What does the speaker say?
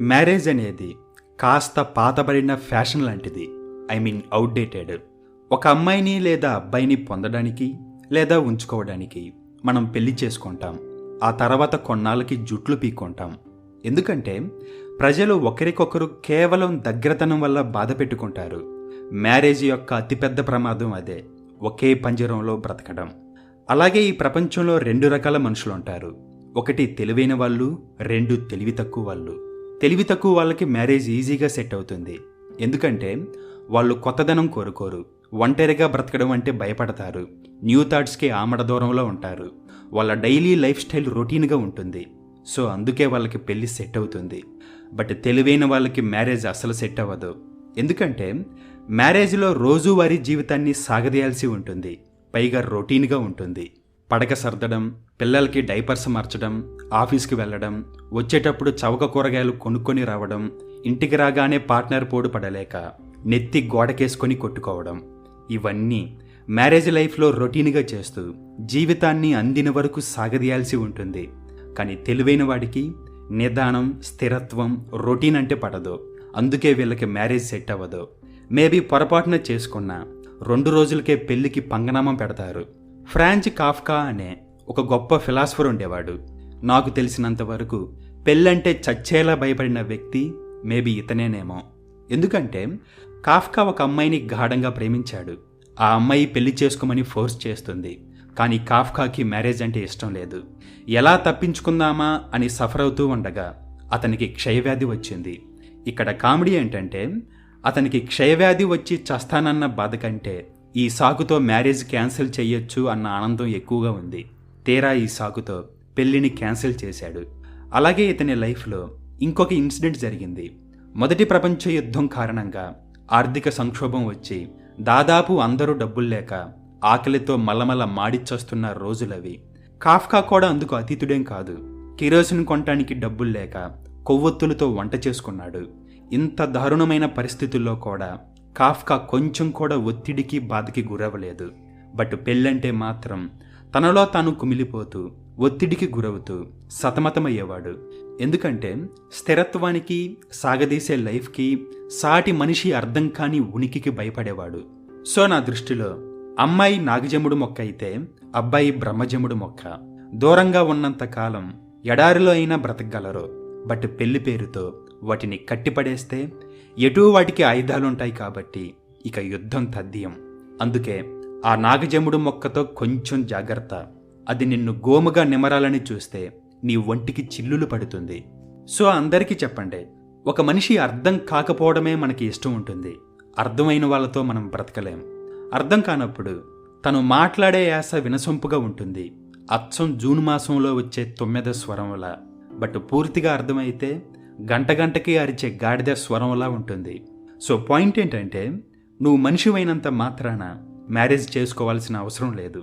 Marriage అనేది కాస్త పాతబడిన ఫ్యాషన్ లాంటిది. I mean outdated. ఒక అమ్మాయిని లేదా అబ్బాయిని పొందడానికి లేదా ఉంచుకోవడానికి మనం పెళ్ళి చేసుకుంటాం. ఆ తర్వాత కొన్నాళ్ళకి జుట్లు పీక్కుంటాం. ఎందుకంటే ప్రజలు ఒకరికొకరు కేవలం దగ్గరతనం వల్ల బాధ పెట్టుకుంటారు. మ్యారేజ్ యొక్క అతిపెద్ద ప్రమాదం అదే. ఒకే పంజరంలో బ్రతకడం. అలాగే ఈ ప్రపంచంలో రెండు రకాల మనుషులు ఉంటారు ఒకటి తెలివైన వాళ్ళు రెండు తెలివి తక్కువ వాళ్ళు. తెలివి తక్కువ వాళ్ళకి మ్యారేజ్ ఈజీగా సెట్ అవుతుంది. ఎందుకంటే వాళ్ళు కొత్తదనం కోరుకోరు. ఒంటరిగా బ్రతకడం అంటే భయపడతారు. న్యూ థాట్స్కి ఆమడ దూరంలో ఉంటారు. వాళ్ళ డైలీ లైఫ్ స్టైల్ రొటీన్గా ఉంటుంది. సో అందుకే వాళ్ళకి పెళ్ళి సెట్ అవుతుంది. బట్ తెలివైన వాళ్ళకి మ్యారేజ్ అసలు సెట్ అవ్వదు. ఎందుకంటే మ్యారేజ్లో రోజువారీ జీవితాన్ని సాగదీయాల్సి ఉంటుంది. పైగా రొటీన్గా ఉంటుంది. పడక సర్దడం పిల్లలకి డైపర్స్ మార్చడం ఆఫీస్కి వెళ్ళడం వచ్చేటప్పుడు చవక కూరగాయలు కొనుక్కొని రావడం ఇంటికి రాగానే పార్ట్నర్ పోడు పడలేక నెత్తి గోడకేసుకొని కొట్టుకోవడం. ఇవన్నీ మ్యారేజ్ లైఫ్లో రొటీన్గా చేస్తూ జీవితాన్ని అందిన వరకు సాగదీయాల్సి ఉంటుంది. కానీ తెలివైన వాడికి నిదానం స్థిరత్వం రొటీన్ అంటే పడదు. అందుకే వీళ్ళకి మ్యారేజ్ సెట్ అవ్వదు. మేబీ పొరపాటున చేసుకున్న రెండు రోజులకే పెళ్ళికి పంగనామం పెడతారు. ఫ్రాంచ్ కాఫ్కా అనే ఒక గొప్ప ఫిలాసఫర్ ఉండేవాడు. నాకు తెలిసినంత వరకు పెళ్ళంటే చచ్చేలా భయపడిన వ్యక్తి మేబీ ఇతనేనేమో. ఎందుకంటే కాఫ్కా ఒక అమ్మాయిని గాఢంగా ప్రేమించాడు. ఆ అమ్మాయి పెళ్ళి చేసుకోమని ఫోర్స్ చేస్తుంది. కానీ కాఫ్కాకి మ్యారేజ్ అంటే ఇష్టం లేదు. ఎలా తప్పించుకుందామా అని సఫర్ అవుతూ ఉండగా అతనికి క్షయవ్యాధి వచ్చింది. ఇక్కడ కామెడీ ఏంటంటే అతనికి క్షయవ్యాధి వచ్చి చస్తానన్న బాధ కంటే ఈ సాకుతో మ్యారేజ్ క్యాన్సిల్ చేయొచ్చు అన్న ఆనందం ఎక్కువగా ఉంది. తీరా ఈ సాకుతో పెళ్ళిని క్యాన్సిల్ చేశాడు. అలాగే ఇతని లైఫ్లో ఇంకొక ఇన్సిడెంట్ జరిగింది. మొదటి ప్రపంచ యుద్ధం కారణంగా ఆర్థిక సంక్షోభం వచ్చి దాదాపు అందరూ డబ్బులు లేక ఆకలితో మలమల మాడిచ్చొస్తున్న రోజులవి. కాఫ్కా కూడా అందుకు అతీతుడేం కాదు. కిరోసిన్ కొనటానికి డబ్బులు లేక కొవ్వొత్తులతో వంట చేసుకున్నాడు. ఇంత దారుణమైన పరిస్థితుల్లో కూడా కాఫ్కా కొంచెం కూడా ఒత్తిడికి బాధకి గురవ్వలేదు. బట్ పెళ్ళంటే మాత్రం తనలో తాను కుమిలిపోతూ ఒత్తిడికి గురవుతూ సతమతమయ్యేవాడు. ఎందుకంటే స్థిరత్వానికి సాగదీసే లైఫ్కి సాటి మనిషి అర్థం కాని ఉనికికి భయపడేవాడు. సో నా దృష్టిలో అమ్మాయి నాగజముడు మొక్క అయితే అబ్బాయి బ్రహ్మజముడు మొక్క. దూరంగా ఉన్నంత కాలం ఎడారిలో అయినా బ్రతకగలరు. బట్ పెళ్ళి పేరుతో వాటిని కట్టిపడేస్తే ఎటూ వాటికి ఆయుధాలుంటాయి కాబట్టి ఇక యుద్ధం తథ్యం అందుకే ఆ నాగజముడు మొక్కతో కొంచెం జాగ్రత్త. అది నిన్ను గోముగా నిమరాలని చూస్తే నీ ఒంటికి చిల్లులు పడుతుంది. సో అందరికీ చెప్పండి ఒక మనిషి అర్థం కాకపోవడమే మనకి ఇష్టం ఉంటుంది. అర్థమైన వాళ్ళతో మనం బ్రతకలేం. అర్థం కానప్పుడు తను మాట్లాడే యాస వినసొంపుగా ఉంటుంది. అచ్చం జూన్ మాసంలో వచ్చే తొమ్మిద స్వరంలా. బట్ పూర్తిగా అర్థమైతే గంట గంటకి అరిచే గాడిద స్వరంలా ఉంటుంది. సో పాయింట్ ఏంటంటే నువ్వు మనిషివైనంత మాత్రాన మ్యారేజ్ చేసుకోవాల్సిన అవసరం లేదు.